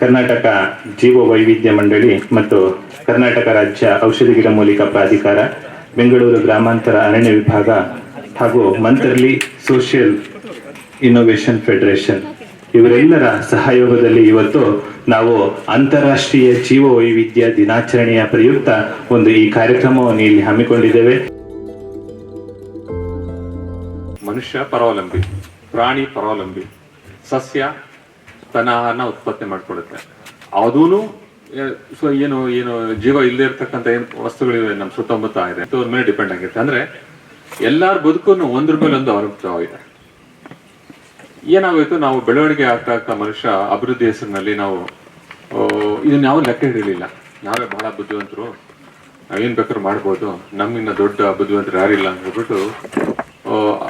ಕರ್ನಾಟಕ ಜೀವ ವೈವಿಧ್ಯ ಮಂಡಳಿ ಮತ್ತು ಕರ್ನಾಟಕ ರಾಜ್ಯ ಔಷಧಿ ಗಿಡಮೂಲಿಕಾ ಪ್ರಾಧಿಕಾರ, ಬೆಂಗಳೂರು ಗ್ರಾಮಾಂತರ ಅರಣ್ಯ ವಿಭಾಗ ಹಾಗೂ ಮಂತರ್ಲಿ ಸೋಷಿಯಲ್ ಇನ್ನೋವೇಷನ್ ಫೆಡರೇಷನ್. ಇವರೆಲ್ಲರ ಸಹಯೋಗದಲ್ಲಿ ಇವತ್ತು ನಾವು ಅಂತಾರಾಷ್ಟ್ರೀಯ ಜೀವ ವೈವಿಧ್ಯ ದಿನಾಚರಣೆಯ ಪ್ರಯುಕ್ತ ಒಂದು ಈ ಕಾರ್ಯಕ್ರಮವನ್ನು ಇಲ್ಲಿ ಹಮ್ಮಿಕೊಂಡಿದ್ದೇವೆ. ಮನುಷ್ಯ ಪರಾವಲಂಬಿ. ಪ್ರಾಣಿ ಪರಾವಲಂಬಿ, ಸಸ್ಯ ತನ್ನ ಆಹಾರನ ಉತ್ಪತ್ತಿ ಮಾಡ್ಕೊಡುತ್ತೆ ಅದೂ ಸೊ ಏನು ಏನು ಜೀವ ಇಲ್ಲದೆ ಇರ್ತಕ್ಕಂಥ ಏನು ವಸ್ತುಗಳಿವೆ ನಮ್ಮ ಸುತ್ತಮುತ್ತ ಇದೆ ಅವ್ರ ಮೇಲೆ ಡಿಪೆಂಡ್ ಆಗಿರುತ್ತೆ. ಅಂದ್ರೆ ಎಲ್ಲಾರ ಬದುಕು ಒಂದ್ರ ಮೇಲೆ ಒಂದು ಅವಲಂಬಿತವಾಗಿದೆ ಏನಾಗೋಯ್ತು, ನಾವು ಬೆಳವಣಿಗೆ ಆಗ್ತಾ ಆಗ್ತಾ ಮನುಷ್ಯ ಅಭಿವೃದ್ಧಿ ಹೆಸರಿನಲ್ಲಿ ನಾವು ಇದನ್ನ ಯಾವ ಲೆಕ್ಕ ಹಿಡಿಯಲಿಲ್ಲ ನಾವೇ ಬಹಳ ಬುದ್ಧಿವಂತರು, ನಾವೇನ್ ಬೇಕಾದ್ರೂ ಮಾಡ್ಬೋದು ನಮ್ಗಿನ್ನ ದೊಡ್ಡ ಬುದ್ಧಿವಂತರು ಯಾರಿಲ್ಲ ಅಂತ ಹೇಳ್ಬಿಟ್ಟು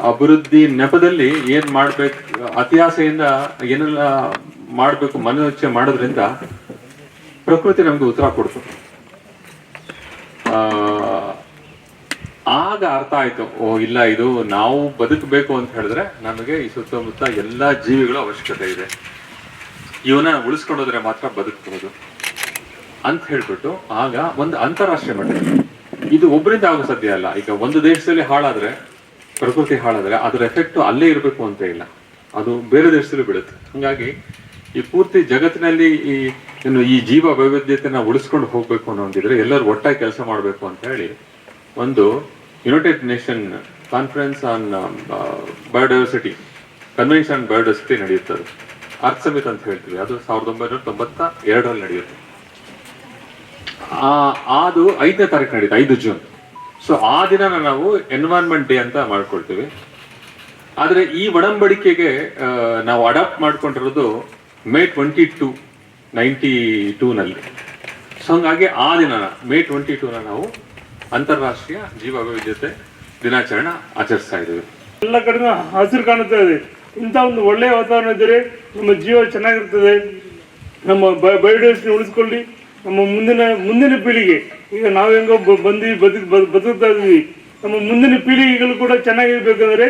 ಅಭಿವೃದ್ಧಿ ನೆಪದಲ್ಲಿ ಏನ್ ಮಾಡ್ಬೇಕು ಅತಿಯಾಸೆಯಿಂದ ಏನೆಲ್ಲ ಮಾಡಬೇಕು ಮನೋಚ್ಛೆ ಮಾಡೋದ್ರಿಂದ ಪ್ರಕೃತಿ ನಮ್ಗೆ ಉತ್ತರ ಕೊಡ್ತು ಆಗ ಅರ್ಥ ಆಯ್ತು, ಓ, ಇಲ್ಲ, ಇದು ನಾವು ಬದುಕಬೇಕು ಅಂತ ಹೇಳಿದ್ರೆ ನಮಗೆ ಈ ಸುತ್ತಮುತ್ತ ಎಲ್ಲ ಜೀವಿಗಳ ಅವಶ್ಯಕತೆ ಇದೆ. ಇವನ ಉಳಿಸ್ಕೊಂಡೋದ್ರೆ ಮಾತ್ರ ಬದುಕಬಹುದು ಅಂತ ಹೇಳ್ಬಿಟ್ಟು ಆಗ ಒಂದು ಅಂತಾರಾಷ್ಟ್ರೀಯ ಮಟ್ಟ. ಇದು ಒಬ್ಬರಿಂದ ಆಗೋ ಸಾಧ್ಯ ಅಲ್ಲ. ಈಗ ಒಂದು ದೇಶದಲ್ಲಿ ಹಾಳಾದ್ರೆ ಪ್ರಕೃತಿ ಹಾಳಾದರೆ ಅದರ ಎಫೆಕ್ಟ್ ಅಲ್ಲೇ ಇರಬೇಕು ಅಂತ ಇಲ್ಲ. ಅದು ಬೇರೆ ದೇಶದಲ್ಲೂ ಬೀಳುತ್ತೆ. ಹಂಗಾಗಿ ಈ ಪೂರ್ತಿ ಜಗತ್ತಿನಲ್ಲಿ ಈ, ಏನು ಈ ಜೀವ ವೈವಿಧ್ಯತೆನ ಉಳಿಸ್ಕೊಂಡು ಹೋಗ್ಬೇಕು ಅನ್ನೋಂಗಿದ್ರೆ ಎಲ್ಲರೂ ಒಟ್ಟಾಗಿ ಕೆಲಸ ಮಾಡಬೇಕು ಅಂತ ಹೇಳಿ ಒಂದು United Nation conference on biodiversity convention on biodiversity ನಡೆಯುತ್ತದೆ ಅರ್ಥ ಸಮಿತ್ ಅಂತ ಹೇಳ್ತೀವಿ. ಅದು ಸಾವಿರದ ಒಂಬೈನೂರ ತೊಂಬತ್ತ ಎರಡರಲ್ಲಿ ನಡೆಯುತ್ತೆ. ಆ, ಅದು ಐದನೇ ತಾರೀಕು ನಡೀತು ಐದು ಜೂನ್. ಸೊ ಆ ದಿನ ನಾವು ಎನ್ವೈರನ್ಮೆಂಟ್ ಡೇ ಅಂತ ಮಾಡ್ಕೊಳ್ತೀವಿ. ಆದರೆ ಈ ಒಡಂಬಡಿಕೆಗೆ ನಾವು ಅಡಾಪ್ಟ್ ಮಾಡ್ಕೊಂಡಿರೋದು ಮೇ ಟ್ವೆಂಟಿ ಟೂ ನೈಂಟಿ ಟೂನಲ್ಲಿ ಸೊ ಹಂಗಾಗಿ ಆ ದಿನ ಮೇ ಟ್ವೆಂಟಿ ಟೂನ ನಾವು ಅಂತಾರಾಷ್ಟ್ರೀಯ ಜೀವ ವೈವಿಧ್ಯತೆ ದಿನಾಚರಣೆ ಆಚರಿಸ್ತಾ ಇದ್ದೀವಿ. ಎಲ್ಲ ಕಡೆ ಹಸಿರು ಕಾಣುತ್ತಾ ಇದೆ. ಇಂಥ ಒಂದು ಒಳ್ಳೆಯ ವಾತಾವರಣ ಇದ್ದರೆ ನಮ್ಮ ಜೀವ ಚೆನ್ನಾಗಿರ್ತದೆ. ನಮ್ಮ ಬಯೋಡೈವರ್ಸಿಟಿ ಉಳಿಸ್ಕೊಳ್ಳಿ. ನಮ್ಮ ಮುಂದಿನ ಮುಂದಿನ ಪೀಳಿಗೆ. ಈಗ ನಾವು ಹೆಂಗೋ ಬಂದು ಬದುಕ್ ಬದುಕ್ತಾ ಇದ್ವಿ ನಮ್ಮ ಮುಂದಿನ ಪೀಳಿಗೆಗಳು ಕೂಡ ಚೆನ್ನಾಗಿರ್ಬೇಕಂದ್ರೆ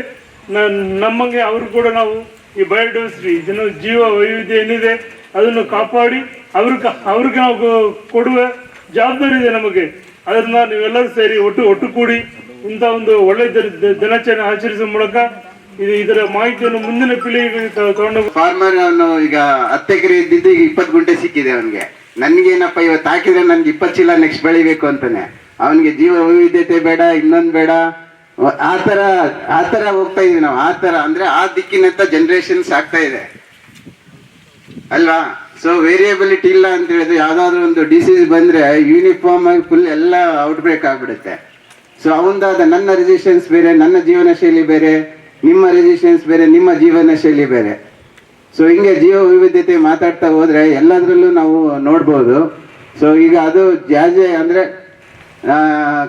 ನಮ್ಮಂಗೆ ಅವರು ಕೂಡ ನಾವು ಈ ಬಯೋಡೈವರ್ಸಿಟಿ, ಜನ ಜೀವ ವೈವಿಧ್ಯ ಏನಿದೆ ಅದನ್ನು ಕಾಪಾಡಿ ಅವ್ರಿಗೆ ಅವ್ರಿಗೆ ನಾವು ಕೊಡುವ ಜವಾಬ್ದಾರಿ ಇದೆ ನಮಗೆ. ಅದರಿಂದ ನೀವೆಲ್ಲರೂ ಸೇರಿ ಒಟ್ಟು ಒಟ್ಟು ಕೂಡಿ ಇಂಥ ಒಂದು ಒಳ್ಳೆ ದಿನಾಚರಣೆ ಆಚರಿಸುವ ಮೂಲಕ ಇದು ಇದರ ಮಾಹಿತಿಯನ್ನು ಮುಂದಿನ ಪೀಳಿಗೆಗೆ ತಗೊಂಡು ಫಾರ್ಮರ್ ಅವನು ಈಗ ಹತ್ತೆಕರೆ ಇದ್ದಿದ್ದು ಈಗ ಇಪ್ಪತ್ತು ಗುಂಟೆ ಸಿಕ್ಕಿದೆ ಅವನಿಗೆ. ನನ್ಗೇನಪ್ಪ ಇವತ್ತು ಹಾಕಿದ್ರೆ ನನ್ಗೆ ಇಪ್ಪತ್ತು ಚೀಲ ನೆಕ್ಸ್ಟ್ ಬೆಳಿಬೇಕು ಅಂತಾನೆ. ಅವನಿಗೆ ಜೀವ ವೈವಿಧ್ಯತೆ ಬೇಡ, ಇನ್ನೊಂದು ಬೇಡ. ಆ ಥರ ಆ ಥರ ಹೋಗ್ತಾ ಇದೀವಿ ನಾವು. ಆ ಥರ ಅಂದ್ರೆ ಆ ದಿಕ್ಕಿನತ್ತ ಜನ್ರೇಷನ್ಸ್ ಆಗ್ತಾ ಇದೆ. ಅಲ್ವಾ? ಸೊ ವೇರಿಯಬಿಲಿಟಿ ಇಲ್ಲ ಅಂತ ಹೇಳಿದ್ರೆ ಯಾವ್ದಾದ್ರು ಒಂದು ಡಿಸೀಸ್ ಬಂದ್ರೆ ಯೂನಿಫಾರ್ಮ್ ಆಗಿ ಫುಲ್ ಎಲ್ಲ ಔಟ್ಬ್ರೇಕ್ ಆಗ್ಬಿಡುತ್ತೆ. ಸೊ ಅವಂದಾದ ನನ್ನ ರೆಸಿಸ್ಟೆನ್ಸ್ ಬೇರೆ, ನನ್ನ ಜೀವನ ಶೈಲಿ ಬೇರೆ, ನಿಮ್ಮ ರೆಸಿಸ್ಟೆನ್ಸ್ ಬೇರೆ, ನಿಮ್ಮ ಜೀವನ ಶೈಲಿ ಬೇರೆ. ಸೊ ಹಿಂಗೆ ಜೀವ ವೈವಿಧ್ಯತೆ ಮಾತಾಡ್ತಾ ಹೋದ್ರೆ ಎಲ್ಲದರಲ್ಲೂ ನಾವು ನೋಡ್ಬೋದು. ಸೊ ಈಗ ಅದು ಜಾಜೆ ಅಂದ್ರೆ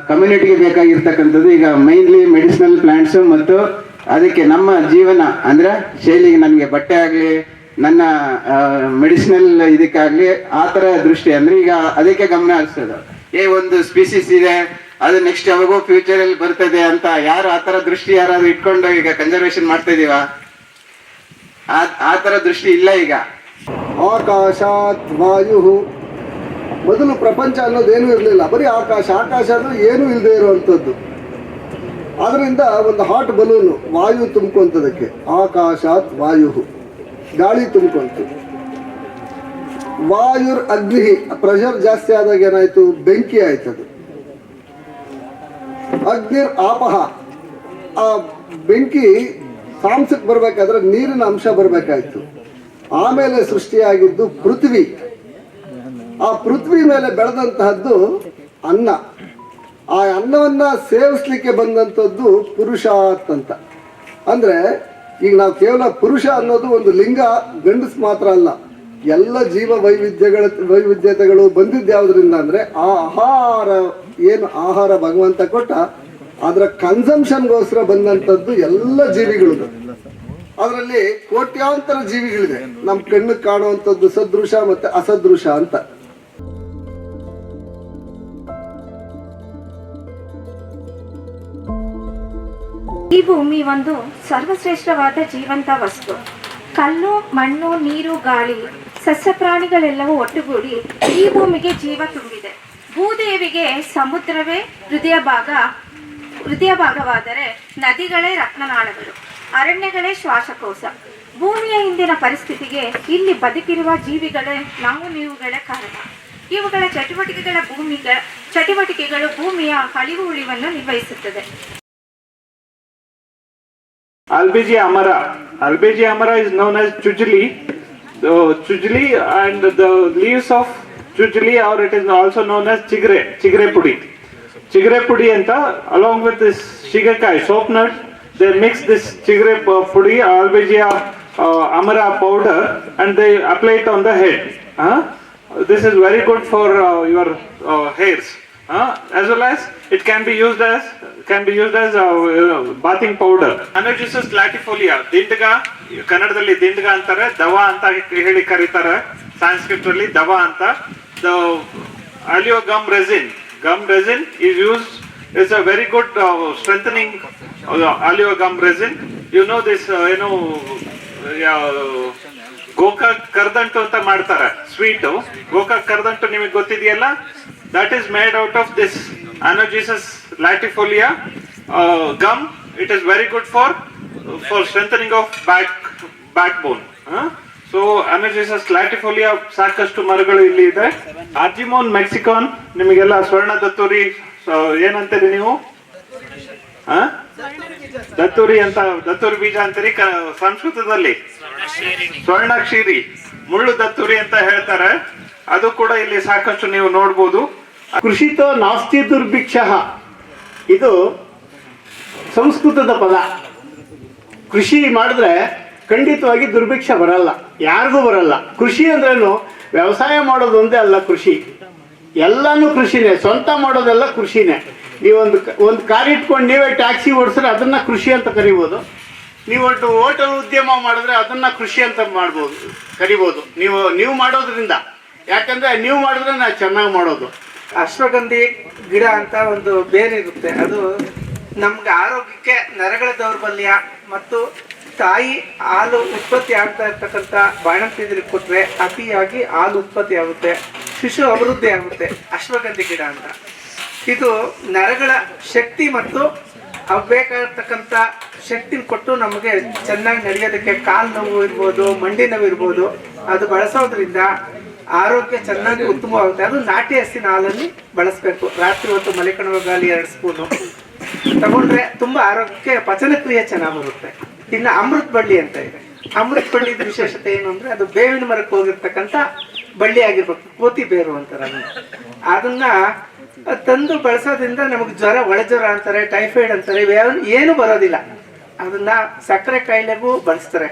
ಕಮ್ಯುನಿಟಿಗೆ ಬೇಕಾಗಿರ್ತಕ್ಕಂಥದ್ದು ಈಗ ಮೈನ್ಲಿ ಮೆಡಿಸಿನಲ್ ಪ್ಲಾಂಟ್ಸ್ ಮತ್ತು ಅದಕ್ಕೆ ನಮ್ಮ ಜೀವನ ಅಂದ್ರೆ ಶೈಲಿಗೆ ನನಗೆ ಬಟ್ಟೆ ಆಗಲಿ, ನನ್ನ ಮೆಡಿಸಿನಲ್ ಇದಕ್ಕಾಗ್ಲಿ ಆ ಥರ ದೃಷ್ಟಿ ಅಂದ್ರೆ ಈಗ ಅದಕ್ಕೆ ಗಮನ ಹರಿಸೋದು. ಏ, ಒಂದು ಸ್ಪೀಸಿಸ್ ಇದೆ, ಅದು ನೆಕ್ಸ್ಟ್ ಯಾವಾಗೋ ಫ್ಯೂಚರ್ ಅಲ್ಲಿ ಬರ್ತದೆ ಅಂತ ಯಾರು ಆ ಥರ ದೃಷ್ಟಿ ಯಾರಾದ್ರೂ ಇಟ್ಕೊಂಡು ಈಗ ಕನ್ಸರ್ವೇಷನ್ ಮಾಡ್ತಾ ಇದೀವಾ? ಆ ಥರ ದೃಷ್ಟಿ ಇಲ್ಲ ಈಗ. ಆಕಾಶಾತ್ ವಾಯು ಮೊದಲು ಪ್ರಪಂಚ ಅನ್ನೋದು ಏನೂ ಇರಲಿಲ್ಲ. ಬರೀ ಆಕಾಶ. ಆಕಾಶ ಅಂದ್ರೆ ಏನೂ ಇಲ್ಲದೆ ಇರುವಂಥದ್ದು. ಅದರಿಂದ ಒಂದು ಹಾಟ್ ಬಲೂನು ವಾಯು ತುಂಬ್ಕೊಂತದಕ್ಕೆ. ಆಕಾಶಾತ್ ವಾಯು ಗಾಳಿ ತುಂಬ್ಕೊಂತು. ವಾಯುರ್ ಅಗ್ನಿ ಪ್ರೆಷರ್ ಜಾಸ್ತಿ ಆದಾಗ ಏನಾಯ್ತು? ಬೆಂಕಿ ಆಯ್ತದು. ಅಗ್ನಿರ್ ಆಪಹ. ಆ ಬೆಂಕಿ ಸಾಂಸಕ್ಕೆ ಬರಬೇಕಾದ್ರೆ ನೀರಿನ ಅಂಶ ಬರಬೇಕಾಯ್ತು. ಆಮೇಲೆ ಸೃಷ್ಟಿಯಾಗಿದ್ದು ಪೃಥ್ವಿ. ಆ ಪೃಥ್ವಿ ಮೇಲೆ ಬೆಳೆದಂತಹದ್ದು ಅನ್ನ. ಆ ಅನ್ನವನ್ನ ಸೇವಿಸ್ಲಿಕ್ಕೆ ಬಂದಂಥದ್ದು ಪುರುಷ ಅಂತ ಅಂದ್ರೆ, ಈಗ ನಾವು ಕೇವಲ ಪುರುಷ ಅನ್ನೋದು ಒಂದು ಲಿಂಗ, ಗಂಡಸ್ ಮಾತ್ರ ಅಲ್ಲ. ಎಲ್ಲ ಜೀವ ವೈವಿಧ್ಯಗಳ, ವೈವಿಧ್ಯತೆಗಳು ಬಂದಿದ್ದು ಯಾವುದರಿಂದ ಅಂದ್ರೆ, ಆ ಆಹಾರ, ಏನು ಆಹಾರ ಭಗವಂತ ಕೊಟ್ಟ ಅದರ ಕನ್ಸಂಪ್ಷನ್ಗೋಸ್ಕರ ಬಂದಂಥದ್ದು ಎಲ್ಲ ಜೀವಿಗಳು. ಅದರಲ್ಲಿ ಕೋಟ್ಯಾಂತರ ಜೀವಿಗಳಿದೆ. ನಮ್ಮ ಕಣ್ಣು ಕಾಣುವಂಥದ್ದು ಸದೃಶ ಮತ್ತೆ ಅಸದೃಶ ಅಂತ. ಈ ಭೂಮಿ ಒಂದು ಸರ್ವಶ್ರೇಷ್ಠವಾದ ಜೀವಂತ ವಸ್ತು. ಕಲ್ಲು, ಮಣ್ಣು, ನೀರು, ಗಾಳಿ ಸಸ್ಯ ಪ್ರಾಣಿಗಳೆಲ್ಲವೂ ಒಟ್ಟುಗೂಡಿ ಈ ಭೂಮಿಗೆ ಜೀವ ತುಂಬಿದೆ. ಭೂದೇವಿಗೆ ಸಮುದ್ರವೇ ಹೃದಯ ಭಾಗ. ಹೃದಯ ಭಾಗವಾದರೆ ನದಿಗಳೇ ರತ್ನನಾಳಗಳು ಅರಣ್ಯಗಳೇ ಶ್ವಾಸಕೋಶ ಭೂಮಿಯ ಹಿಂದಿನ ಪರಿಸ್ಥಿತಿಗೆ ಇಲ್ಲಿ ಬದುಕಿರುವ ಜೀವಿಗಳೇ ನಾವು ನೀವುಗಳೇ ಕಾರಣ ಇವುಗಳ ಚಟುವಟಿಕೆಗಳ ಭೂಮಿಗಳ ಚಟುವಟಿಕೆಗಳು ಭೂಮಿಯ ಅಳಿವು ಉಳಿವನ್ನು ನಿರ್ವಹಿಸುತ್ತದೆ ಅಲ್ಬಿಜಿ amara. ಅಲ್ಬಿಜಿ amara is known as chujli. The chujli and the leaves of chujli or it is also known as chigre, pudi. Nut, they mix this chigre pu- pudi, albegia uh, amara powder and they apply it on the head. Uh, This is very good for uh, your uh, hairs. Uh, As well as it can be used as can be used as uh, uh, bathing powder. Analgesis latifolia, ದಿಂಡಗ ಕನ್ನಡದಲ್ಲಿ ದಿಂಡಗ ಅಂತಾರೆ ದವ ಅಂತ ಹೇಳಿ ಕರೀತಾರೆ ಸಂಸ್ಕೃತ ಅಲ್ಲಿ ದವ ಅಂತ the ಅಲಿಯೋ gum resin gum resin is used It's a very good uh, strengthening ಅಲಿಯೋ gum resin you know this ಏನು ಗೋಕಾಕ್ ಕರ್ದಂಟು ಅಂತ ಮಾಡ್ತಾರೆ ಸ್ವೀಟು ಗೋಕಾಕ್ ಕರ್ದಂಟು ನಿಮಗೆ ಗೊತ್ತಿದೆಯಲ್ಲ? That is made out of this Anogeissus latifolia gum it is very good for for strengthening of back backbone so Anogeissus latifolia ಸಾಕಷ್ಟು ಮರಗಳು ಇಲ್ಲಿ ಇದೆ. ಆರ್ಜಿಮೋನ್ ಮೆಕ್ಸಿಕಾನ್ ನಿಮಗೆಲ್ಲ ಸ್ವರ್ಣ ದತ್ತೂರಿ ಏನಂತೀರಿ ನೀವು? ದತ್ತೂರಿ ಅಂತ, ದತ್ತೂರಿ ಬೀಜ ಅಂತೀರಿ ಸಂಸ್ಕೃತದಲ್ಲಿ? ಸ್ವರ್ಣಕ್ಷೀರಿ. ಮುಳ್ಳು ದತ್ತೂರಿ ಅಂತ ಹೇಳ್ತಾರೆ. ಅದು ಕೂಡ ಇಲ್ಲಿ ಸಾಕಷ್ಟು ನೀವು ನೋಡ್ಬೋದು. ಕೃಷಿತೋ ನಾಸ್ತಿ ದುರ್ಭಿಕ್ಷ. ಇದು ಸಂಸ್ಕೃತದ ಪದ. ಕೃಷಿ ಮಾಡಿದ್ರೆ ಖಂಡಿತವಾಗಿ ದುರ್ಭಿಕ್ಷ ಬರಲ್ಲ. ಯಾರಿಗೂ ಬರಲ್ಲ. ಕೃಷಿ ಅಂದ್ರೇನು? ವ್ಯವಸಾಯ ಮಾಡೋದೊಂದೇ ಅಲ್ಲ ಕೃಷಿ. ಎಲ್ಲಾನು ಕೃಷಿನೇ. ಸ್ವಂತ ಮಾಡೋದೆಲ್ಲ ಕೃಷಿನೇ. ನೀವೊಂದು ಒಂದು ಕಾರ್ ಇಟ್ಕೊಂಡು ನೀವೇ ಟ್ಯಾಕ್ಸಿ ಓಡಿಸಿದ್ರೆ ಅದನ್ನ ಕೃಷಿ ಅಂತ ಕರಿಬೋದು. ನೀವೊಂದು ಹೋಟೆಲ್ ಉದ್ಯಮ ಮಾಡಿದ್ರೆ ಅದನ್ನ ಕೃಷಿ ಅಂತ ಮಾಡ್ಬೋದು, ಕರಿಬೋದು. ನೀವು ನೀವು ಮಾಡೋದ್ರಿಂದ. ಯಾಕಂದ್ರೆ ನೀವು ಮಾಡಿದ್ರೆ ನಾವು ಚೆನ್ನಾಗಿ ಮಾಡೋದು. ಅಶ್ವಗಂಧಿ ಗಿಡ ಅಂತ ಒಂದು ಬೇರೆ ಇರುತ್ತೆ ಅದು ನಮ್ಗೆ ಆರೋಗ್ಯಕ್ಕೆ ನರಗಳ ದೌರ್ಬಲ್ಯ ಮತ್ತು ತಾಯಿ ಹಾಲು ಉತ್ಪತ್ತಿ ಆಗ್ತಾ ಇರ್ತಕ್ಕಂಥ ಬಾಣಂತಿದ್ರಿಗೆ ಕೊಟ್ಟರೆ ಅತಿಯಾಗಿ ಹಾಲು ಉತ್ಪತ್ತಿ ಆಗುತ್ತೆ, ಶಿಶು ಅಭಿವೃದ್ಧಿ ಆಗುತ್ತೆ, ಅಶ್ವಗಂಧಿ ಗಿಡ ಅಂತ. ಇದು ನರಗಳ ಶಕ್ತಿ ಮತ್ತು ಅವು ಬೇಕಾಗಿರ್ತಕ್ಕಂಥ ಶಕ್ತಿ ಕೊಟ್ಟು ನಮಗೆ ಚೆನ್ನಾಗಿ ನಡೆಯೋದಕ್ಕೆ ಕಾಲು ನೋವು ಇರ್ಬೋದು, ಮಂಡಿ ನೋವು ಇರ್ಬೋದು, ಅದು ಬಳಸೋದ್ರಿಂದ ಆರೋಗ್ಯ ಚೆನ್ನಾಗಿ ಉತ್ತಮವಾಗುತ್ತೆ. ಅದು ನಾಟಿ ಹಸಿನ ಹಾಲಲ್ಲಿ ಬಳಸಬೇಕು. ರಾತ್ರಿ ಹೊತ್ತು ಮಲಿಕಣವಾಗಿ ಎರಡು ಸ್ಪೂನು. ತಗೊಂಡ್ರೆ ತುಂಬಾ ಆರೋಗ್ಯಕ್ಕೆ ಪಚನಕ್ರಿಯೆ ಚೆನ್ನಾಗಿ ಬರುತ್ತೆ. ಇನ್ನು ಅಮೃತ ಬಳ್ಳಿ ಅಂತ ಇದೆ. ಅಮೃತ ಬಳ್ಳಿದ ವಿಶೇಷತೆ ಏನು ಅಂದ್ರೆ ಅದು ಬೇವಿನ ಮರಕ್ಕೆ ಹೋಗಿರ್ತಕ್ಕಂಥ ಬಳ್ಳಿ ಆಗಿರ್ಬೇಕು, ಕೋತಿ ಬೇರು ಅಂತಾರೆ ಅದನ್ನ. ತಂದು ಬಳಸೋದ್ರಿಂದ ನಮಗೆ ಜ್ವರ ಒಳ ಜ್ವರ ಅಂತಾರೆ, ಟೈಫಾಯ್ಡ್ ಅಂತಾರೆ ಏನು ಬರೋದಿಲ್ಲ. ಅದನ್ನ ಸಕ್ಕರೆ ಕಾಯಿಲೆಗೂ ಬಳಸ್ತಾರೆ.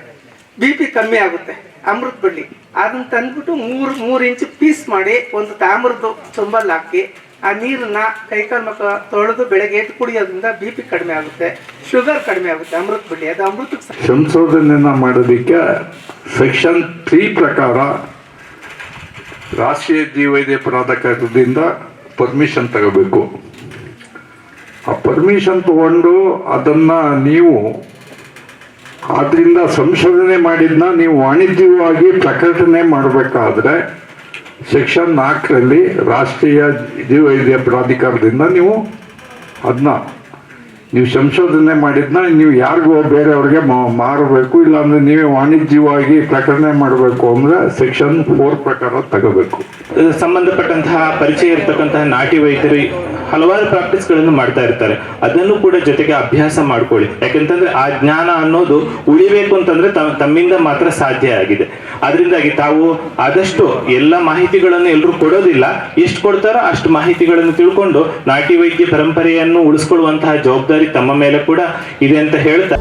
ಬಿ ಪಿ ಕಮ್ಮಿ ಆಗುತ್ತೆ ಅಮೃತ ಬಳ್ಳಿ. ಅದನ್ನ ತಂದ್ಬಿಟ್ಟು ಮೂರು ಮೂರು ಇಂಚು ಪೀಸ್ ಮಾಡಿ ಒಂದು ತಾಮ್ರದ್ದು ತುಂಬಲ್ಲಿ ಹಾಕಿ ಆ ನೀರನ್ನ ಕೈಕಾಲು ಮಕ್ಕ ತೊಳೆದು ಬೆಳಗ್ಗೆ ಎದ್ದು ಕುಡಿಯೋದ್ರಿಂದ ಬಿ ಪಿ ಕಡಿಮೆ ಆಗುತ್ತೆ, ಶುಗರ್ ಕಡಿಮೆ ಆಗುತ್ತೆ, ಅಮೃತ ಬಳ್ಳಿ ಅದು ಅಮೃತಕ್ಕೆ ಸಂಶೋಧನೆ ಮಾಡೋದಕ್ಕೆ ಸೆಕ್ಷನ್ ತ್ರೀ ಪ್ರಕಾರ ರಾಷ್ಟ್ರೀಯ ಜೀವೈದ್ಯ ಪ್ರಾಧಿಕಾರದಿಂದ ಪರ್ಮಿಷನ್ ತಗೋಬೇಕು. ಆ ಪರ್ಮಿಷನ್ ತಗೊಂಡು ಅದನ್ನ ನೀವು ಅದರಿಂದ ಸಂಶೋಧನೆ ಮಾಡಿದ್ನ ನೀವು ವಾಣಿಜ್ಯವಾಗಿ ಪ್ರಕಟಣೆ ಮಾಡಬೇಕಾದ್ರೆ ಸೆಕ್ಷನ್ ನಾಲ್ಕರಲ್ಲಿ ರಾಷ್ಟ್ರೀಯ ಜೀವೈದ್ಯ ಪ್ರಾಧಿಕಾರದಿಂದ ನೀವು ಅದನ್ನ ನೀವು ಸಂಶೋಧನೆ ಮಾಡಿದ್ನ, ನೀವು ಯಾರಿಗೂ ಬೇರೆಯವ್ರಿಗೆ ಮಾರಬೇಕು, ಇಲ್ಲಾಂದರೆ ನೀವೇ ವಾಣಿಜ್ಯವಾಗಿ ಪ್ರಕಟಣೆ ಮಾಡಬೇಕು ಅಂದ್ರೆ ಸೆಕ್ಷನ್ ಫೋರ್ ಪ್ರಕಾರ ತಗೋಬೇಕು. ಸಂಬಂಧಪಟ್ಟಂತಹ ಪರಿಚಯ ಇರತಕ್ಕಂತಹ ನಾಟಿ ವೈದ್ಯರು ಹಲವಾರು ಪ್ರಾಕ್ಟೀಸ್ಗಳನ್ನು ಮಾಡ್ತಾ ಇರ್ತಾರೆ. ಅದನ್ನು ಕೂಡ ಜೊತೆಗೆ ಅಭ್ಯಾಸ ಮಾಡ್ಕೊಳ್ಳಿ. ಯಾಕಂತಂದ್ರೆ ಆ ಜ್ಞಾನ ಅನ್ನೋದು ಉಳಿಬೇಕು ಅಂತಂದ್ರೆ ತಮ್ಮಿಂದ ಮಾತ್ರ ಸಾಧ್ಯ ಆಗಿದೆ. ಅದರಿಂದಾಗಿ ತಾವು ಆದಷ್ಟು ಎಲ್ಲ ಮಾಹಿತಿಗಳನ್ನು ಎಲ್ಲರೂ ಕೊಡೋದಿಲ್ಲ. ಎಷ್ಟು ಕೊಡ್ತಾರೋ ಅಷ್ಟು ಮಾಹಿತಿಗಳನ್ನು ತಿಳ್ಕೊಂಡು ನಾಟಿ ವೈದ್ಯ ಪರಂಪರೆಯನ್ನು ಉಳಿಸ್ಕೊಳ್ಳುವಂತಹ ಜವಾಬ್ದಾರಿ ತಮ್ಮ ಮೇಲೆ ಕೂಡ ಇದೆ ಅಂತ ಹೇಳ್ತಾ